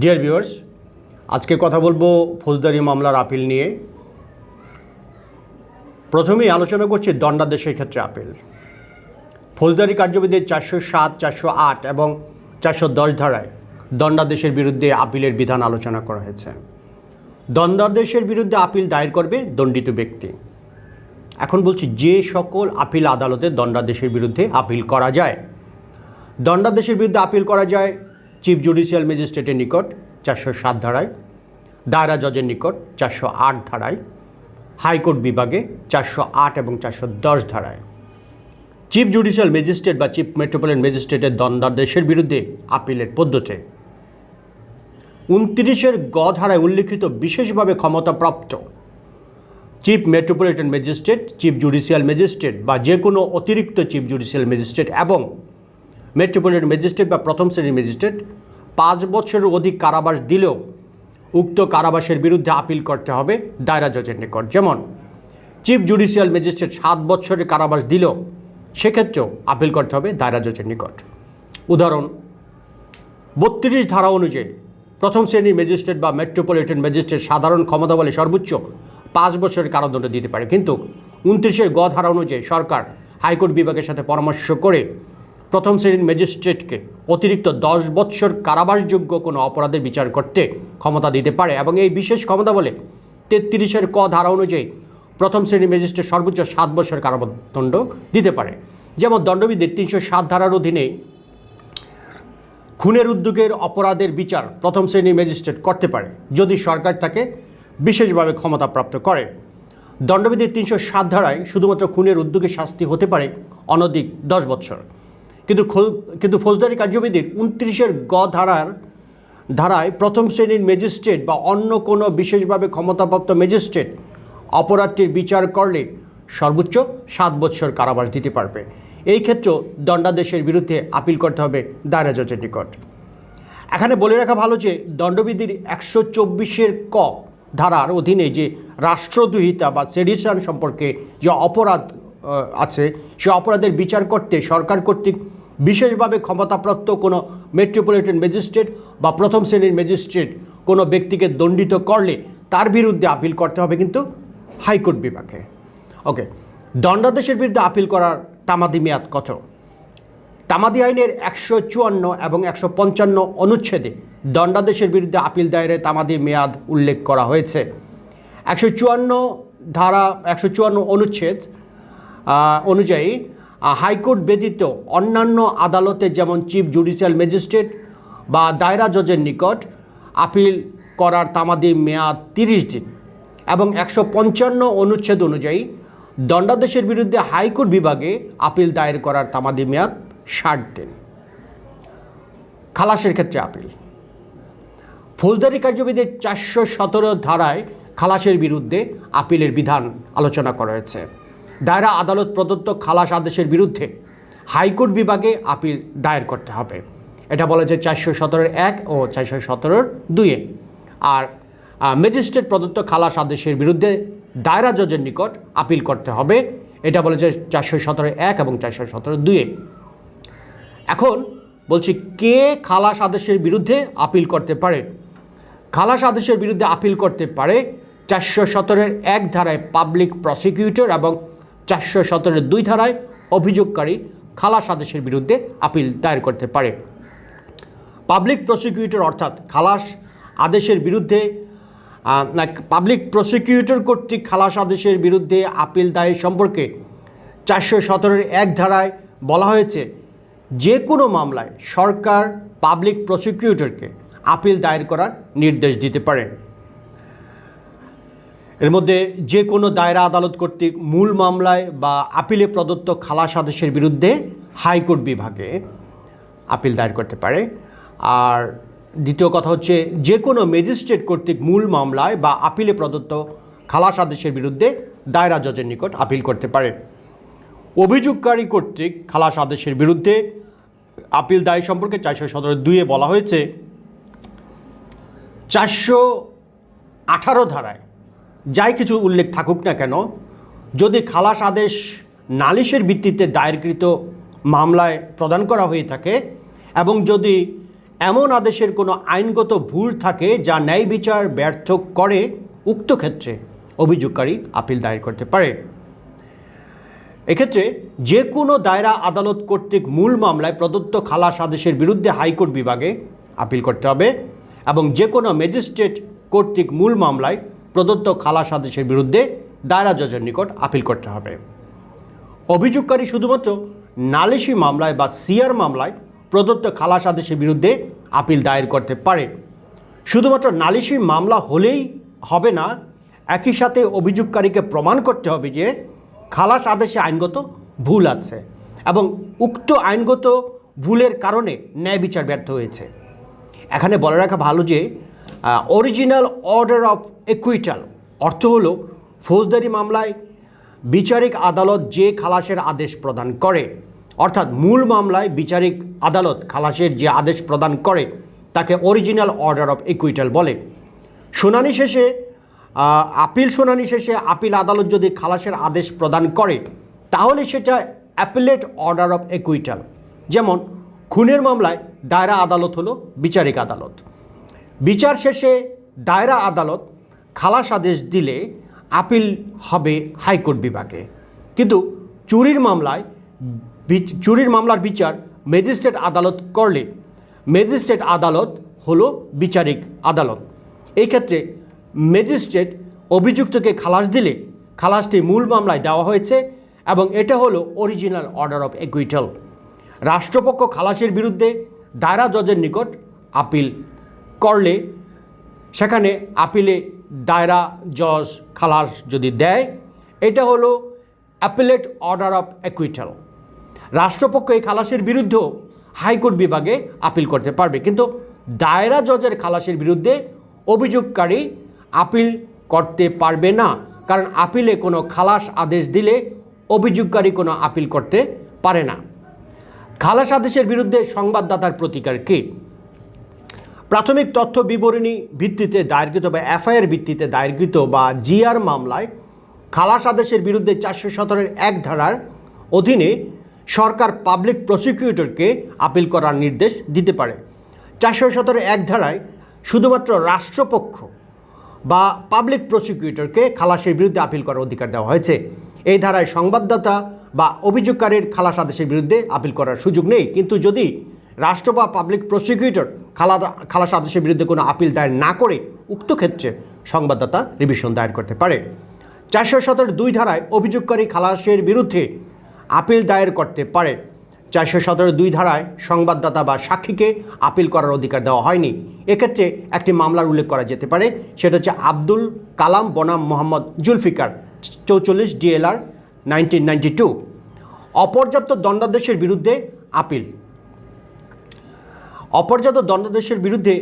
Dear viewers আজকে কথা বলব ফৌজদারি মামলার আপিল নিয়ে। প্রথমেই আলোচনা করছি দণ্ডাদেশের ক্ষেত্রে আপিল। ফৌজদারি কার্যবিধির চারশো সাত, চারশো আট এবং চারশো দশ ধারায় দণ্ডাদেশের বিরুদ্ধে আপিলের বিধান আলোচনা করা হয়েছে। দণ্ডাদেশের বিরুদ্ধে আপিল দায়ের করবে দণ্ডিত ব্যক্তি। এখন বলছি, যে সকল আপিল আদালতে দণ্ডাদেশের বিরুদ্ধে আপিল করা যায়, দণ্ডাদেশের বিরুদ্ধে আপিল করা যায় চিফ জুডিশিয়াল ম্যাজিস্ট্রেটের নিকট চারশো সাত ধারায়, দায়রা জজের নিকট চারশো আট ধারায়, হাইকোর্ট বিভাগে চারশো আট এবং চারশো দশ ধারায়। চিফ জুডিশিয়াল ম্যাজিস্ট্রেট বা চিফ মেট্রোপলিটন ম্যাজিস্ট্রেটের দণ্ডাদেশের বিরুদ্ধে আপিলের পদ্ধতি। উনত্রিশের গ ধারায় উল্লিখিত বিশেষভাবে ক্ষমতাপ্রাপ্ত chief metropolitan magistrate chief judicial magistrate বা যে কোনো অতিরিক্ত চিফ জুডিশিয়াল ম্যাজিস্ট্রেট এবং মেট্রোপলিটন ম্যাজিস্ট্রেট বা প্রথম শ্রেণির ম্যাজিস্ট্রেট, পাঁচ বছরের অধিক কারাবাস দিলেও উক্ত কারাবাসের বিরুদ্ধে আপিল করতে হবে দায়রা জজের নিকট। যেমন, চিফ জুডিশিয়াল ম্যাজিস্ট্রেট সাত বছরের কারাবাস দিলেও সেক্ষেত্রেও আপিল করতে হবে দায়রা জজের নিকট। উদাহরণ, বত্রিশ ধারা অনুযায়ী প্রথম শ্রেণির ম্যাজিস্ট্রেট বা মেট্রোপলিটন ম্যাজিস্ট্রেট সাধারণ ক্ষমতা বলে সর্বোচ্চ পাঁচ বছরের কারাদণ্ড দিতে পারে। কিন্তু উনত্রিশের গ ধারা অনুযায়ী সরকার হাইকোর্ট বিভাগের সাথে পরামর্শ করে প্রথম শ্রেণির ম্যাজিস্ট্রেটকে অতিরিক্ত দশ বৎসর কারাবাসযোগ্য কোনো অপরাধের বিচার করতে ক্ষমতা দিতে পারে এবং এই বিশেষ ক্ষমতা বলে তেত্রিশের ক ধারা অনুযায়ী প্রথম শ্রেণির ম্যাজিস্ট্রেট সর্বোচ্চ সাত বছর কারাদণ্ড দিতে পারে। যেমন দণ্ডবিধির তিনশো সাত ধারার অধীনে খুনের উদ্যোগের অপরাধের বিচার প্রথম শ্রেণির ম্যাজিস্ট্রেট করতে পারে, যদি সরকার তাকে বিশেষভাবে ক্ষমতাপ্রাপ্ত করে। দণ্ডবিধির তিনশো সাত ধারায় শুধুমাত্র খুনের উদ্যোগে শাস্তি হতে পারে অনধিক দশ বছর কিন্তু কিন্তু ফৌজদারি কার্যবিধির উনত্রিশের গ ধারার ধারায় প্রথম শ্রেণির ম্যাজিস্ট্রেট বা অন্য কোনো বিশেষভাবে ক্ষমতাপ্রাপ্ত ম্যাজিস্ট্রেট অপরাধটির বিচার করলে সর্বোচ্চ সাত বছর কারাবাস দিতে পারবে। এই ক্ষেত্রেও দণ্ডাদেশের বিরুদ্ধে আপিল করতে হবে দায়রা জজের নিকট। এখানে বলে রাখা ভালো যে দণ্ডবিধির একশো চব্বিশের ক ধারার অধীনে যে রাষ্ট্রদ্রোহিতা বা সেডিশন সম্পর্কে যে অপরাধ আছে, সে অপরাধের বিচার করতে সরকার কর্তৃক বিশেষভাবে ক্ষমতাপ্রাপ্ত কোনো মেট্রোপলিটন ম্যাজিস্ট্রেট বা প্রথম শ্রেণির ম্যাজিস্ট্রেট কোনো ব্যক্তিকে দণ্ডিত করলে তার বিরুদ্ধে আপিল করতে হবে কিন্তু হাইকোর্ট বিভাগে। ওকে, দণ্ডাদেশের বিরুদ্ধে আপিল করার তামাদি মেয়াদ কত? তামাদি আইনের একশো চুয়ান্ন এবং একশো পঞ্চান্ন অনুচ্ছেদে দণ্ডাদেশের বিরুদ্ধে আপিল দায়েরের তামাদি মেয়াদ উল্লেখ করা হয়েছে। একশো চুয়ান্ন ধারা, একশো চুয়ান্ন অনুচ্ছেদ অনুযায়ী হাইকোর্ট ব্যতীত অন্যান্য আদালতে যেমন চিফ জুডিশিয়াল ম্যাজিস্ট্রেট বা দায়রা জজের নিকট আপিল করার তামাদি মেয়াদ তিরিশ দিন এবং একশো পঞ্চান্ন অনুচ্ছেদ অনুযায়ী দণ্ডাদেশের বিরুদ্ধে হাইকোর্ট বিভাগে আপিল দায়ের করার তামাদি মেয়াদ ষাট দিন। খালাসের ক্ষেত্রে আপিল। ফৌজদারি কার্যবিধির চারশো সতেরো ধারায় খালাসের বিরুদ্ধে আপিলের বিধান আলোচনা করা হয়েছে। দায়রা আদালত প্রদত্ত খালাস আদেশের বিরুদ্ধে হাইকোর্ট বিভাগে আপিল দায়ের করতে হবে। এটা বলা যায় চারশো সতেরোর এক ও চারশো সতেরোর দুইয়ে। আর ম্যাজিস্ট্রেট প্রদত্ত খালাস আদেশের বিরুদ্ধে দায়রা জজের নিকট আপিল করতে হবে। এটা বলে যে চারশো সতেরো এক এবং চারশো সতেরো দুইয়ে। এখন বলছি, কে খালাস আদেশের বিরুদ্ধে আপিল করতে পারে? খালাস আদেশের বিরুদ্ধে আপিল করতে পারে চারশো সতেরোর এক ধারায় পাবলিক প্রসিকিউটর এবং চারশো সতেরোর দুই ধারায় অভিযোগকারী খালাস আদেশের বিরুদ্ধে আপিল দায়ের করতে পারে। পাবলিক প্রসিকিউটর অর্থাৎ খালাস আদেশের বিরুদ্ধে পাবলিক প্রসিকিউটর কর্তৃক খালাস আদেশের বিরুদ্ধে আপিল দায়ের সম্পর্কে চারশো সতেরোর এক ধারায় বলা হয়েছে, যে কোনো মামলায় সরকার পাবলিক প্রসিকিউটরকে আপিল দায়ের করার নির্দেশ দিতে পারে। এর মধ্যে যে কোনো দায়রা আদালত কর্তৃক মূল মামলায় বা আপিলে প্রদত্ত খালাস আদেশের বিরুদ্ধে হাইকোর্ট বিভাগে আপিল দায়ের করতে পারে। আর দ্বিতীয় কথা হচ্ছে যে কোনো ম্যাজিস্ট্রেট কর্তৃক মূল মামলায় বা আপিলে প্রদত্ত খালাস আদেশের বিরুদ্ধে দায়রা জজের নিকট আপিল করতে পারে। অভিযোগকারী কর্তৃক খালাস আদেশের বিরুদ্ধে আপিল দায় সম্পর্কে চারশো সতেরো দুইয়ে বলা হয়েছে, চারশো আঠারো ধারায় যাই কিছু উল্লেখ থাকুক না কেন, যদি খালাস আদেশ নালিশের ভিত্তিতে দায়েরকৃত মামলায় প্রদান করা হয়ে থাকে এবং যদি এমন আদেশের কোনো আইনগত ভুল থাকে যা ন্যায় বিচার ব্যর্থ করে, উক্ত ক্ষেত্রে অভিযোগকারী আপিল দায়ের করতে পারে। এক্ষেত্রে যে কোনো দায়রা আদালত কর্তৃক মূল মামলায় প্রদত্ত খালাস আদেশের বিরুদ্ধে হাইকোর্ট বিভাগে আপিল করতে হবে এবং যে কোনো ম্যাজিস্ট্রেট কর্তৃক মূল মামলায় প্রদত্ত খালাস আদেশের বিরুদ্ধে দায়রা জজের নিকট আপিল করতে হবে। অভিযোগকারী শুধুমাত্র নালিশি মামলায় বা সিআর মামলায় প্রদত্ত খালাস আদেশের বিরুদ্ধে আপিল দায়ের করতে পারে। শুধুমাত্র নালিশি মামলা হলেই হবে না, একই সাথে অভিযোগকারীকে প্রমাণ করতে হবে যে খালাস আদেশে আইনগত ভুল আছে এবং উক্ত আইনগত ভুলের কারণে ন্যায় বিচার ব্যর্থ হয়েছে। এখানে বলে রাখা ভালো যে অরিজিনাল অর্ডার অফ একুইটাল অর্থ হলো ফৌজদারি মামলায় বিচারিক আদালত যে খালাসের আদেশ প্রদান করে, অর্থাৎ মূল মামলায় বিচারিক আদালত খালাসের যে আদেশ প্রদান করে, তাকে অরিজিনাল অর্ডার অফ একুইটাল বলে। শুনানি শেষে আপিল শুনানি শেষে আপিল আদালত যদি খালাসের আদেশ প্রদান করে, তাহলে সেটা অ্যাপিলেট অর্ডার অফ একুইটাল যেমন, খুনের মামলায় দায়রা আদালত হলো বিচারিক আদালত। বিচার শেষে দায়রা আদালত খালাস আদেশ দিলে আপিল হবে হাইকোর্ট বিভাগে। কিন্তু চুরির মামলায় চুরির মামলার বিচার ম্যাজিস্ট্রেট আদালত করলে। ম্যাজিস্ট্রেট আদালত হলো বিচারিক আদালত। এই ক্ষেত্রে ম্যাজিস্ট্রেট অভিযুক্তকে খালাস দিলে খালাসটি মূল মামলায় দেওয়া হয়েছে এবং এটা হলো অরিজিনাল অর্ডার অফ একুইটাল। রাষ্ট্রপক্ষ খালাসের বিরুদ্ধে দায়রা জজের নিকট আপিল করলে সেখানে আপিলে দায়রা, জজ, খালাস যদি দেয়, এটা হলো অ্যাপিলেট অর্ডার অফ অ্যাকুইটাল রাষ্ট্রপক্ষ এই খালাসের বিরুদ্ধেও হাইকোর্ট বিভাগে আপিল করতে পারবে। কিন্তু দায়রা, জজের খালাসের বিরুদ্ধে অভিযোগকারী আপিল করতে পারবে না। কারণ আপিলে কোনো খালাস আদেশ দিলে অভিযোগকারী কোনো আপিল করতে পারে না। খালাস আদেশের বিরুদ্ধে সংবাদদাতার প্রতিকার কী? প্রাথমিক তথ্য বিবরণী ভিত্তিতে দায়েরকৃত বা এফআইআর ভিত্তিতে দায়েরকৃত বা জিআর মামলায় খালাস আদেশের বিরুদ্ধে চারশো সতেরোর এক ধারার অধীনে সরকার পাবলিক প্রসিকিউটরকে আপিল করার নির্দেশ দিতে পারে। চারশো সতেরো এক ধারায় শুধুমাত্র রাষ্ট্রপক্ষ বা পাবলিক প্রসিকিউটরকে খালাসের বিরুদ্ধে আপিল করার অধিকার দেওয়া হয়েছে। এই ধারায় সংবাদদাতা বা অভিযোগকারীর খালাস আদেশের বিরুদ্ধে আপিল করার সুযোগ নেই। কিন্তু যদি রাষ্ট্র বা পাবলিক প্রসিকিউটর খালাদা খালাস আদেশের বিরুদ্ধে কোনো আপিল দায়ের না করে উক্ত ক্ষেত্রে সংবাদদাতা রিভিশন দায়ের করতে পারে। চারশো সতেরো দুই ধারায় অভিযোগকারী খালাসের বিরুদ্ধে আপিল দায়ের করতে পারে। চারশো সতেরো দুই ধারায় সংবাদদাতা বা সাক্ষীকে আপিল করার অধিকার দেওয়া হয়নি। এক্ষেত্রে একটি মামলার উল্লেখ করা যেতে পারে। সেটা হচ্ছে আব্দুল কালাম বনাম মোহাম্মদ জুলফিকার চৌচল্লিশ ডিএলআর নাইনটিন নাইনটি টু। অপর্যাপ্ত দণ্ডাদেশের বিরুদ্ধে আপিল। অপর্যাপ্ত দণ্ডাদেশের বিরুদ্ধে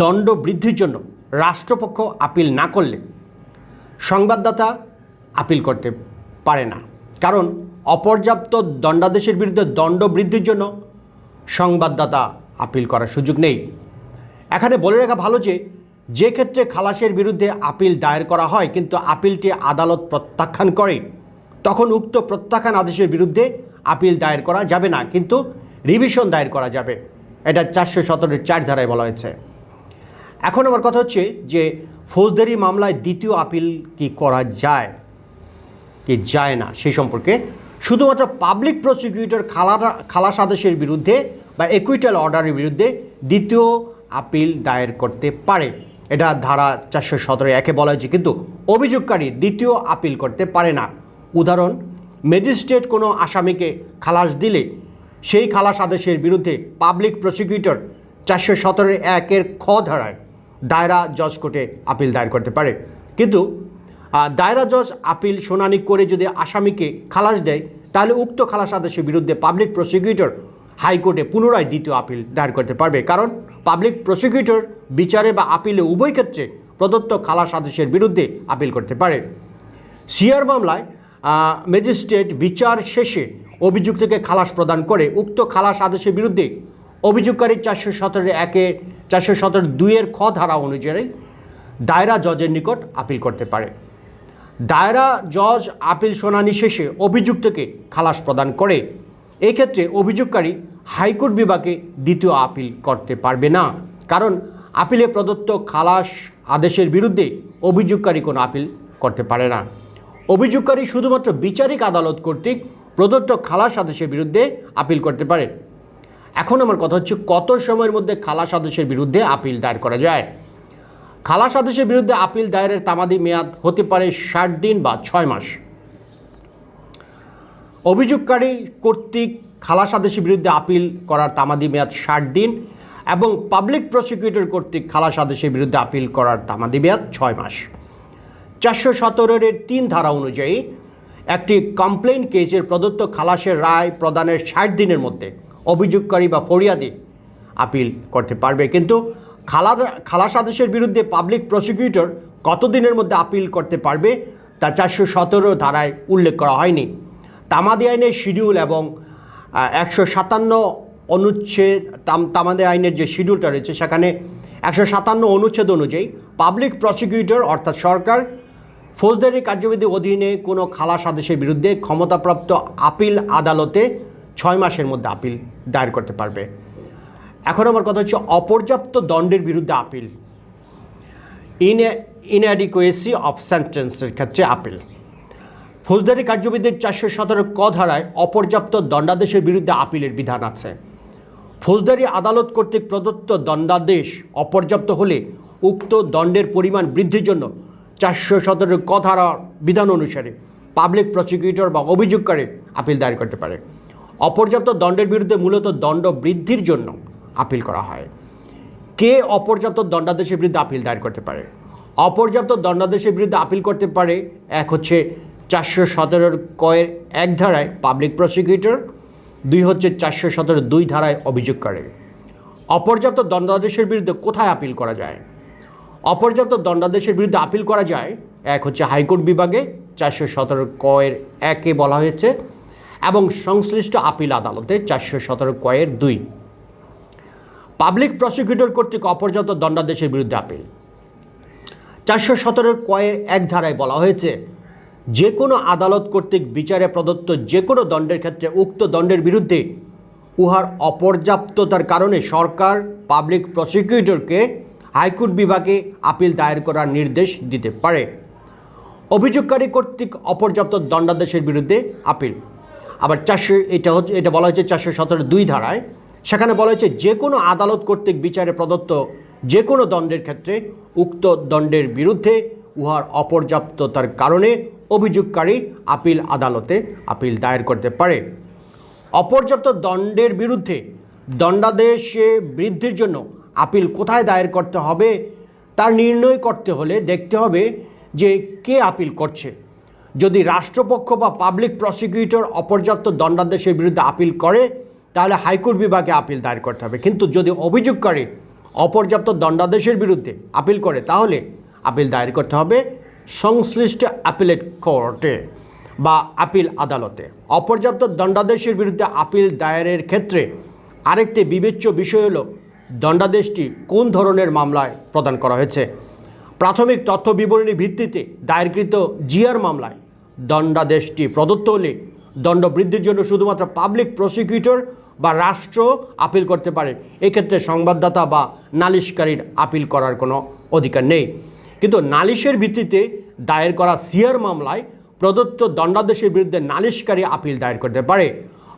দণ্ড বৃদ্ধির জন্য রাষ্ট্রপক্ষ আপিল না করলে সংবাদদাতা আপিল করতে পারে না। কারণ অপর্যাপ্ত দণ্ডাদেশের বিরুদ্ধে দণ্ড বৃদ্ধির জন্য সংবাদদাতা আপিল করার সুযোগ নেই। এখানে বলে রাখা ভালো যে যে ক্ষেত্রে খালাসের বিরুদ্ধে আপিল দায়ের করা হয় কিন্তু আপিলটি আদালত প্রত্যাখ্যান করে, তখন উক্ত প্রত্যাখ্যান আদেশের বিরুদ্ধে আপিল দায়ের করা যাবে না, কিন্তু রিভিশন দায়ের করা যাবে। এটা চারশো সতেরোর চার ধারায় বলা হয়েছে। এখন আমার কথা হচ্ছে যে ফৌজদারি মামলায় দ্বিতীয় আপিল কি করা যায়, কি যায় না সেই সম্পর্কে শুধুমাত্র পাবলিক প্রসিকিউটর খালা খালাস আদেশের বিরুদ্ধে বা একুইটাল অর্ডারের বিরুদ্ধে দ্বিতীয় আপিল দায়ের করতে পারে। এটা ধারা চারশো সতেরো একে বলা হয়েছে, কিন্তু অভিযোগকারী দ্বিতীয় আপিল করতে পারে না। উদাহরণ ম্যাজিস্ট্রেট কোনো আসামিকে খালাস দিলে সেই খালাস আদেশের বিরুদ্ধে পাবলিক প্রসিকিউটর চারশো সতেরো একের খ ধারায় দায়রা জজ কোর্টে আপিল দায়ের করতে পারে। কিন্তু দায়রা জজ আপিল শুনানি করে যদি আসামিকে খালাস দেয়, তাহলে উক্ত খালাস আদেশের বিরুদ্ধে পাবলিক প্রসিকিউটর হাইকোর্টে পুনরায় দ্বিতীয় আপিল দায়ের করতে পারবে। কারণ পাবলিক প্রসিকিউটর বিচারে বা আপিলে উভয় ক্ষেত্রে প্রদত্ত খালাস আদেশের বিরুদ্ধে আপিল করতে পারে। সিআর মামলায় ম্যাজিস্ট্রেট বিচার শেষে অভিযুক্তকে খালাস প্রদান করে। উক্ত খালাস আদেশের বিরুদ্ধে অভিযোগকারী চারশো সতেরো একে চারশো সতেরো দুইয়ের খ ধারা অনুযায়ী দায়রা জজের নিকট আপিল করতে পারে। দায়রা জজ আপিল শুনানি শেষে অভিযুক্তকে খালাস প্রদান করে। এক্ষেত্রে অভিযোগকারী হাইকোর্ট বিভাগে দ্বিতীয় আপিল করতে পারবে না। কারণ আপিলে প্রদত্ত খালাস আদেশের বিরুদ্ধে অভিযোগকারী কোনো আপিল করতে পারে না। অভিযোগকারী শুধুমাত্র বিচারিক আদালত কর্তৃক প্রদত্ত খালাস আদেশের বিরুদ্ধে আপিল করতে পারে। এখন আমার কথা হচ্ছে, কত সময়ের মধ্যে খালাস আদেশের বিরুদ্ধে আপিল দায়ের করা যায়? খালাস আদেশের বিরুদ্ধে আপিল দায়েরের তামাদি মেয়াদ হতে পারে ষাট দিন বা ছয় মাস। অভিযোগকারী কর্তৃক খালাস আদেশের বিরুদ্ধে আপিল করার তামাদি মেয়াদ ষাট দিন এবং পাবলিক প্রসিকিউটর কর্তৃক খালাস আদেশের বিরুদ্ধে আপিল করার তামাদি মেয়াদ ছয় মাস। চারশো সতেরোর তিন ধারা অনুযায়ী একটি কমপ্লেন কেসের প্রদত্ত খালাসের রায় প্রদানের ষাট দিনের মধ্যে অভিযোগকারী বা ফরিয়াদি আপিল করতে পারবে। কিন্তু খালা খালাস আদেশের বিরুদ্ধে পাবলিক প্রসিকিউটর কতদিনের মধ্যে আপিল করতে পারবে তা চারশো সতেরো ধারায় উল্লেখ করা হয়নি। তামাদি আইনের শিডিউল এবং একশো সাতান্ন অনুচ্ছেদ, তাম- তামাদি আইনের যে শিডিউলটা রয়েছে সেখানে একশো সাতান্ন অনুচ্ছেদ অনুযায়ী পাবলিক প্রসিকিউটর অর্থাৎ সরকার ফৌজদারি কার্যবিধির অধীনে কোনো খালাস আদেশের বিরুদ্ধে ক্ষমতাপ্রাপ্ত আপিল আদালতে ছয় মাসের মধ্যে আপিল দায়ের করতে পারবে। এখন আমার কথা হচ্ছে অপর্যাপ্ত দণ্ডের বিরুদ্ধে আপিল। ইন ইনঅ্যাডিকুয়েসি অফ সেন্টেন্সের ক্ষেত্রে আপিল। ফৌজদারি কার্যবিধির চারশো সতেরো ক ধারায় অপর্যাপ্ত দণ্ডাদেশের বিরুদ্ধে আপিলের বিধান আছে। ফৌজদারি আদালত কর্তৃক প্রদত্ত দণ্ডাদেশ অপর্যাপ্ত হলে উক্ত দণ্ডের পরিমাণ বৃদ্ধির জন্য চারশো সতেরো ক ধারা বিধান অনুসারে পাবলিক প্রসিকিউটর বা অভিযোগকারী আপিল দায়ের করতে পারে। অপর্যাপ্ত দণ্ডের বিরুদ্ধে মূলত দণ্ড বৃদ্ধির জন্য আপিল করা হয়। কে অপর্যাপ্ত দণ্ডাদেশের বিরুদ্ধে আপিল দায়ের করতে পারে? অপর্যাপ্ত দণ্ডাদেশের বিরুদ্ধে আপিল করতে পারে এক হচ্ছে চারশো সতেরোর কয়ের এক ধারায় পাবলিক প্রসিকিউটর দুই হচ্ছে চারশো সতেরো দুই ধারায় অভিযোগকারী। অপর্যাপ্ত দণ্ডাদেশের বিরুদ্ধে কোথায় আপিল করা যায়? অপর্যাপ্ত দণ্ডাদেশের বিরুদ্ধে আপিল করা যায়, এক হচ্ছে হাইকোর্ট বিভাগে, চারশো সতেরো কয়ের একে বলা হয়েছে, এবং সংশ্লিষ্ট আপিল আদালতে চারশো সতেরো কয়ের দুই। পাবলিক প্রসিকিউটর কর্তৃক অপর্যাপ্ত দণ্ডাদেশের বিরুদ্ধে আপিল। চারশো সতেরো কয়ের এক ধারায় বলা হয়েছে, যে কোনো আদালত কর্তৃক বিচারে প্রদত্ত যে কোনো দণ্ডের ক্ষেত্রে উক্ত দণ্ডের বিরুদ্ধে উহার অপর্যাপ্ততার কারণে সরকার পাবলিক প্রসিকিউটরকে হাইকোর্ট বিভাগে আপিল দায়ের করার নির্দেশ দিতে পারে। অভিযোগকারী কর্তৃক অপর্যাপ্ত দণ্ডাদেশের বিরুদ্ধে আপিল। আবার চারশো, এটা হচ্ছে, এটা বলা হয়েছে চারশো সতেরো দুই ধারায়। সেখানে বলা হয়েছে যে কোনো আদালত কর্তৃক বিচারে প্রদত্ত যে কোনো দণ্ডের ক্ষেত্রে উক্ত দণ্ডের বিরুদ্ধে উহার অপর্যাপ্ততার কারণে অভিযোগকারী আপিল আদালতে আপিল দায়ের করতে পারে। অপর্যাপ্ত দণ্ডের বিরুদ্ধে দণ্ডাদেশে বৃদ্ধির জন্য আপিল কোথায় দায়ের করতে হবে, তার নির্ণয় করতে হলে দেখতে হবে যে কে আপিল করছে। যদি রাষ্ট্রপক্ষ বা পাবলিক প্রসিকিউটর অপর্যাপ্ত দণ্ডাদেশের বিরুদ্ধে আপিল করে, তাহলে হাইকোর্ট বিভাগে আপিল দায়ের করতে হবে। কিন্তু যদি অভিযোগকারী অপর্যাপ্ত দণ্ডাদেশের বিরুদ্ধে আপিল করে, তাহলে আপিল দায়ের করতে হবে সংশ্লিষ্ট অ্যাপিলেট কোর্টে বা আপিল আদালতে। অপর্যাপ্ত দণ্ডাদেশের বিরুদ্ধে আপিল দায়েরের ক্ষেত্রে আরেকটি বিবেচ্য বিষয় হলো দণ্ডাদেশটি কোন ধরনের মামলায় প্রদান করা হয়েছে? প্রাথমিক তথ্য বিবরণীর ভিত্তিতে দায়েরকৃত জিআর মামলায় দণ্ডাদেশটি প্রদত্ত হলে দণ্ড বৃদ্ধির জন্য শুধুমাত্র পাবলিক প্রসিকিউটর বা রাষ্ট্র আপিল করতে পারে। এক্ষেত্রে সংবাদদাতা বা নালিশকারীর আপিল করার কোনো অধিকার নেই। কিন্তু নালিশের ভিত্তিতে দায়ের করা সিআর মামলায় প্রদত্ত দণ্ডাদেশের বিরুদ্ধে নালিশকারী আপিল দায়ের করতে পারে।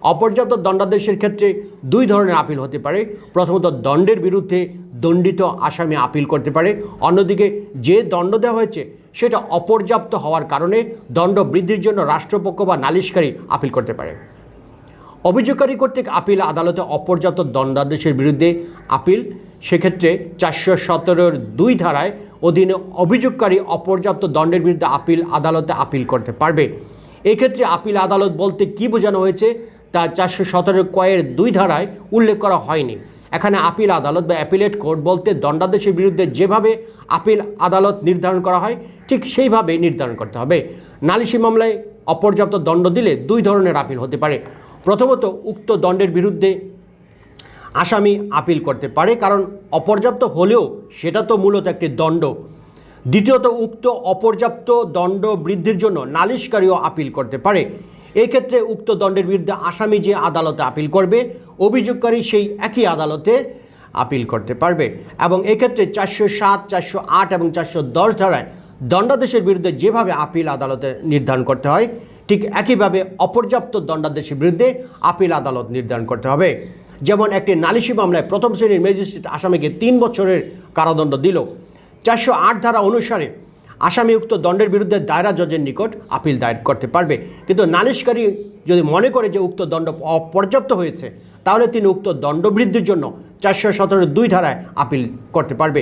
অপর্যাপ্ত দণ্ডাদেশের ক্ষেত্রে দুই ধরনের আপিল হতে পারে। প্রথমত, দণ্ডের বিরুদ্ধে দণ্ডিত আসামি আপিল করতে পারে। অন্যদিকে, যে দণ্ড দেওয়া হয়েছে, সেটা অপর্যাপ্ত হওয়ার কারণে দণ্ড বৃদ্ধির জন্য রাষ্ট্রপক্ষ বা নালিশকারী আপিল করতে পারে। অভিযোগকারী কর্তৃক আপিল আদালতে অপর্যাপ্ত দণ্ডাদেশের বিরুদ্ধে আপিল। সেক্ষেত্রে চারশো সতেরোর দুই ধারায় অধীনে অভিযোগকারী অপর্যাপ্ত দণ্ডের বিরুদ্ধে আপিল আদালতে আপিল করতে পারবে। এক্ষেত্রে আপিল আদালত বলতে কি বোঝানো হয়েছে তা চারশো সতেরো কয়ের দুই ধারায় উল্লেখ করা হয়নি। এখানে আপিল আদালত বা অ্যাপিলেট কোর্ট বলতে দণ্ডাদেশের বিরুদ্ধে যেভাবে আপিল আদালত নির্ধারণ করা হয়, ঠিক সেইভাবে নির্ধারণ করতে হবে। নালিশি মামলায় অপর্যাপ্ত দণ্ড দিলে দুই ধরনের আপিল হতে পারে। প্রথমত, উক্ত দণ্ডের বিরুদ্ধে আসামি আপিল করতে পারে, কারণ অপর্যাপ্ত হলেও সেটা তো মূলত একটি দণ্ড। দ্বিতীয়ত, উক্ত অপর্যাপ্ত দণ্ড বৃদ্ধির জন্য নালিশকারীও আপিল করতে পারে। এক্ষেত্রে উক্ত দণ্ডের বিরুদ্ধে আসামি যে আদালতে আপিল করবে, অভিযোগকারী সেই একই আদালতে আপিল করতে পারবে। এবং এক্ষেত্রে চারশো সাত, চারশো আট এবং চারশো দশ ধারায় দণ্ডাদেশের বিরুদ্ধে যেভাবে আপিল আদালতে নির্ধারণ করতে হয়, ঠিক একইভাবে অপর্যাপ্ত দণ্ডাদেশের বিরুদ্ধে আপিল আদালত নির্ধারণ করতে হবে। যেমন একটি নালিশি মামলায় প্রথম শ্রেণির ম্যাজিস্ট্রেট আসামিকে তিন বছরের কারাদণ্ড দিল। চারশো আট ধারা অনুসারে আসামি উক্ত দণ্ডের বিরুদ্ধে দায়রা জজের নিকট আপিল দায়ের করতে পারবে। কিন্তু নালিশকারী যদি মনে করে যে উক্ত দণ্ড অপর্যাপ্ত হয়েছে, তাহলে তিনি উক্ত দণ্ড বৃদ্ধির জন্য চারশো সতেরো দুই ধারায় আপিল করতে পারবে।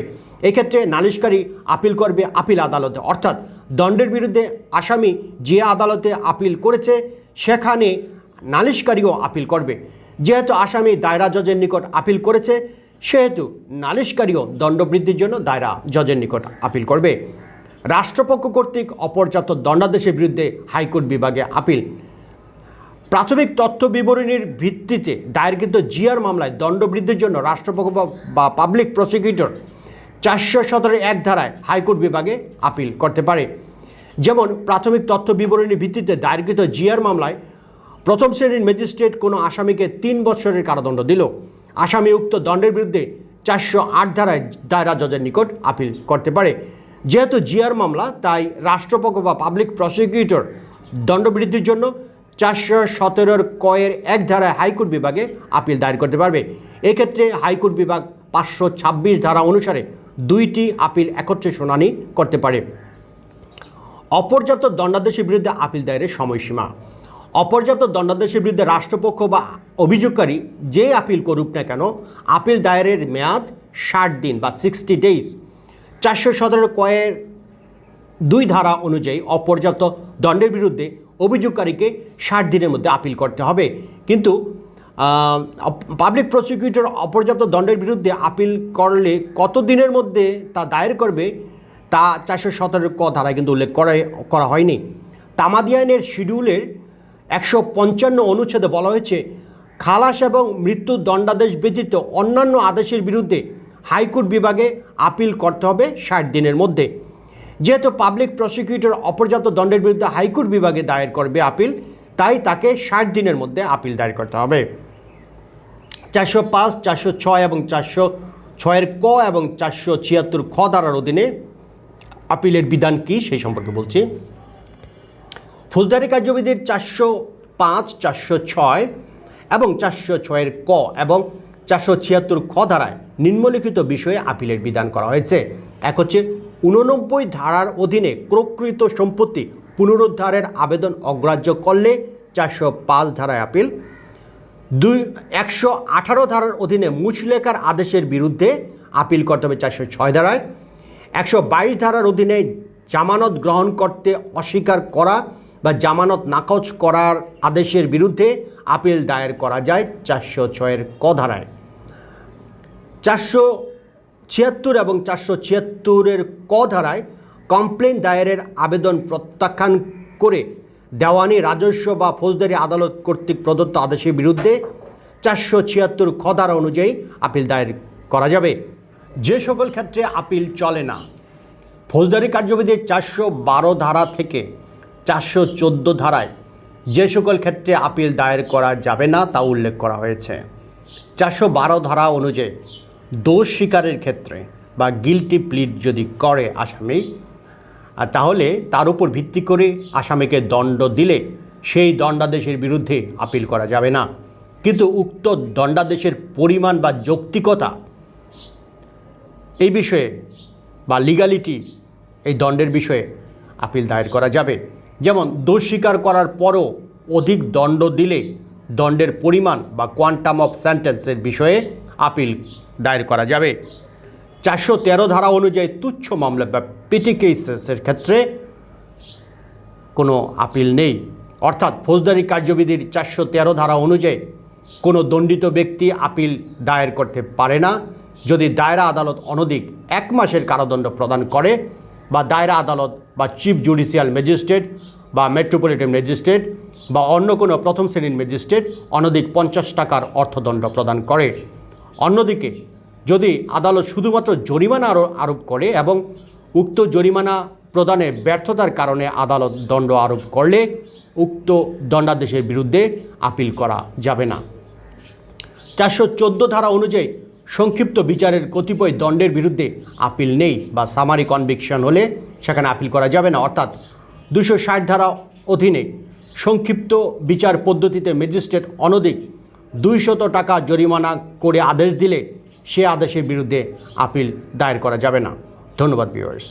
এক্ষেত্রে নালিশকারী আপিল করবে আপিল আদালতে। অর্থাৎ দণ্ডের বিরুদ্ধে আসামি যে আদালতে আপিল করেছে, সেখানে নালিশকারীও আপিল করবে। যেহেতু আসামি দায়রা জজের নিকট আপিল করেছে, সেহেতু নালিশকারীও দণ্ডবৃদ্ধির জন্য দায়রা জজের নিকট আপিল করবে। রাষ্ট্রপক্ষ কর্তৃক অপর্যাপ্ত দণ্ডাদেশের বিরুদ্ধে হাইকোর্ট বিভাগে আপিল। প্রাথমিক তথ্য বিবরণীর ভিত্তিতে দায়েরকৃত জিআর মামলায় দণ্ডবৃদ্ধির জন্য রাষ্ট্রপক্ষ বা- পাবলিক প্রসিকিউটর চারশো সতেরো এক ধারায় হাইকোর্ট বিভাগে আপিল করতে পারে। যেমন, প্রাথমিক তথ্য বিবরণীর ভিত্তিতে দায়েরকৃত জিআর মামলায় প্রথম শ্রেণির ম্যাজিস্ট্রেট কোনো আসামিকে তিন বছরের কারাদণ্ড দিল। আসামি উক্ত দণ্ডের বিরুদ্ধে চারশো আট ধারায় দায়রা জজের নিকট আপিল করতে পারে। যেহেতু জিয়ার মামলা, তাই রাষ্ট্রপক্ষ বা পাবলিক প্রসিকিউটর দণ্ডবৃদ্ধির জন্য চারশো সতেরোর কয়ের এক ধারায় হাইকোর্ট বিভাগে আপিল দায়ের করতে পারবে। এক্ষেত্রে হাইকোর্ট বিভাগ পাঁচশো ছাব্বিশ ধারা অনুসারে দুইটি আপিল একত্রে শুনানি করতে পারে। অপর্যাপ্ত দণ্ডাদেশের বিরুদ্ধে আপিল দায়েরের সময়সীমা। অপর্যাপ্ত দণ্ডাদেশের বিরুদ্ধে রাষ্ট্রপক্ষ বা অভিযোগকারী যে আপিল করুক না কেন আপিল দায়েরের মেয়াদ ষাট দিন বা সিক্সটি ডেইজ চারশো সতেরো কয়ের দুই ধারা অনুযায়ী অপর্যাপ্ত দণ্ডের বিরুদ্ধে অভিযোগকারীকে ষাট দিনের মধ্যে আপিল করতে হবে। কিন্তু পাবলিক প্রসিকিউটর অপর্যাপ্ত দণ্ডের বিরুদ্ধে আপিল করলে কত দিনের মধ্যে তা দায়ের করবে, তা চারশো সতেরো ক ধারায় কিন্তু উল্লেখ করা করা হয়নি। তামাদি আইনের শিডিউলের একশো পঞ্চান্ন অনুচ্ছেদে বলা হয়েছে, খালাস এবং মৃত্যু দণ্ডাদেশ ব্যতীত অন্যান্য আদেশের বিরুদ্ধে হাইকোর্ট বিভাগে আপিল করতে হবে ষাট দিনের মধ্যে। যেহেতু পাবলিক প্রসিকিউটর অপর্যাপ্ত দণ্ডের বিরুদ্ধে হাইকোর্ট বিভাগে দায়ের করবে আপিল, তাই তাকে ষাট দিনের মধ্যে আপিল দায়ের করতে হবে। চারশো পাঁচ, চারশো ছয় এবং চারশো ছয়ের ক এবং চারশো ছিয়াত্তর খ ধারার অধীনে আপিলের বিধান কী সেই সম্পর্কে বলছি। ফৌজদারি কার্যবিধির চারশো পাঁচ, চারশো ছয় এবং চারশো ছয়ের ক এবং চারশো ছিয়াত্তর খ ধারায় নিম্নলিখিত বিষয়ে আপিলের বিধান করা হয়েছে। এক হচ্ছে উননব্বই ধারার অধীনে প্রকৃত সম্পত্তি পুনরুদ্ধারের আবেদন অগ্রাহ্য করলে চারশো পাঁচ ধারায় আপিল। দুই, একশো আঠারো ধারার অধীনে মুচলেখার আদেশের বিরুদ্ধে আপিল করতে হবে চারশো ছয় ধারায়। একশো বাইশ ধারার অধীনে জামানত গ্রহণ করতে অস্বীকার করা বা জামানত নাকচ করার আদেশের বিরুদ্ধে আপিল দায়ের করা যায় চারশো ছয়ের ক ধারায়। চারশো ছিয়াত্তর এবং চারশো ছিয়াত্তরের ক ধারায় কমপ্লেন দায়েরের আবেদন প্রত্যাখ্যান করে দেওয়ানি রাজস্ব বা ফৌজদারি আদালত কর্তৃক প্রদত্ত আদেশের বিরুদ্ধে চারশো ছিয়াত্তর খ ধারা অনুযায়ী আপিল দায়ের করা যাবে। যে সকল ক্ষেত্রে আপিল চলে না, ফৌজদারি কার্যবিধির চারশো বারো ধারা থেকে চারশো চোদ্দ ধারায় যে সকল ক্ষেত্রে আপিল দায়ের করা যাবে না তা উল্লেখ করা হয়েছে। চারশো বারো ধারা অনুযায়ী দোষ স্বীকারের ক্ষেত্রে বা গিলটি প্লিট যদি করে আসামি, আর তাহলে তার উপর ভিত্তি করে আসামিকে দণ্ড দিলে সেই দণ্ডাদেশের বিরুদ্ধে আপিল করা যাবে না। কিন্তু উক্ত দণ্ডাদেশের পরিমাণ বা যৌক্তিকতা এই বিষয়ে বা লিগালিটি এই দণ্ডের বিষয়ে আপিল দায়ের করা যাবে। যেমন, দোষ স্বীকার করার পরও অধিক দণ্ড দিলে দণ্ডের পরিমাণ বা কোয়ান্টাম অফ সেন্টেন্সের বিষয়ে আপিল দায়ের করা যাবে। চারশো তেরো ধারা অনুযায়ী তুচ্ছ মামলা বা পিটি কেসেসের ক্ষেত্রে কোনো আপিল নেই। অর্থাৎ ফৌজদারি কার্যবিধির চারশো তেরো ধারা অনুযায়ী কোনো দণ্ডিত ব্যক্তি আপিল দায়ের করতে পারে না। যদি দায়রা আদালত অনধিক এক মাসের কারাদণ্ড প্রদান করে বা দায়রা আদালত বা চিফ জুডিশিয়াল ম্যাজিস্ট্রেট বা মেট্রোপলিটন ম্যাজিস্ট্রেট বা অন্য কোনো প্রথম শ্রেণির ম্যাজিস্ট্রেট অনধিক পঞ্চাশ টাকার অর্থদণ্ড প্রদান করে। অন্যদিকে, যদি আদালত শুধুমাত্র জরিমানা আরো- আরোপ করে এবং উক্ত জরিমানা প্রদানে ব্যর্থতার কারণে আদালত দণ্ড আরোপ করলে উক্ত দণ্ডাদেশের বিরুদ্ধে আপিল করা যাবে না। চারশো চোদ্দ ধারা অনুযায়ী সংক্ষিপ্ত বিচারের কতিপয় দণ্ডের বিরুদ্ধে আপিল নেই বা সামারি কনভিকশন হলে সেখানে আপিল করা যাবে না। অর্থাৎ দুশো ষাট ধারা অধীনে সংক্ষিপ্ত বিচার পদ্ধতিতে ম্যাজিস্ট্রেট অনধিক দুইশত টাকা জরিমানা করে আদেশ দিলে সে আদেশের বিরুদ্ধে আপিল দায়ের করা যাবে না। ধন্যবাদ ভিউয়ার্স